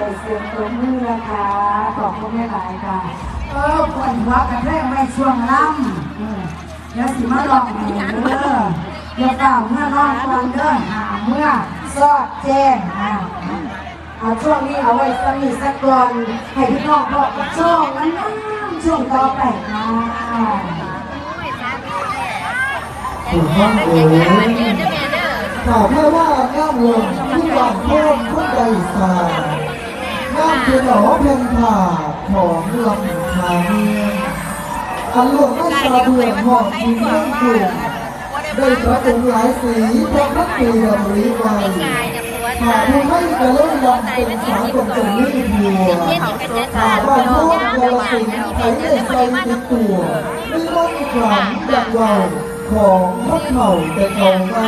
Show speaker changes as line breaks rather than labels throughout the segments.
วัลน้ำ
ใจเสียงตรงมือนะคะ ขอบคุณแม่หลายค่ะ เออปวดหัวกันแรกไม่ช่วงล่ำเดี๋ยวสิมาลองให้เด้อเดี๋ยวเก่าวเมื่อนอนก่อนเด้อหาเมื่อสอดแจ้งอ่าเอาช่วงนี้เอาไว้สนิทสักก่อนให้พี่น้องบอกช่วงนั้นช่วงต่อไปค่ะ
ถูกต้องเอ๋ยข่าวแค่ว่าน้ำลงที่หวานเพิ่มทุกใดสา ยน้ำคือหนอเพียงผ่าของลำคาเมียนอันหลวงไม่ชาเบื่อหอมกินเลี้ยงกลุ่มด้วยประตุหลายสีพระพักตรีดำริไวหากผู้ให้กระเล่นลำเป็นสาวกลตรงนี้ทัวหากบ้านโลกกาลสินไทยได้ใส่ติดตัวไม่ร้อนขลังอย่างเราของพระเข่าแต่เข่ามา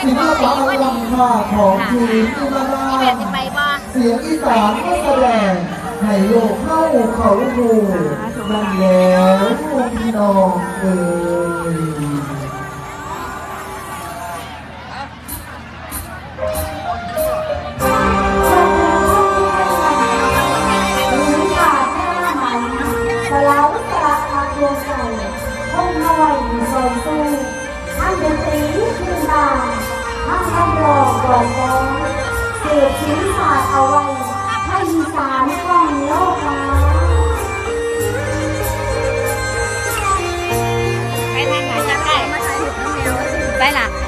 ศิลปะอันล้ำค่าของชีวิตที่มานา เสียงอีสานก็แสดงให้โลกเข้าเขาดูนั่นแล้ว
ไป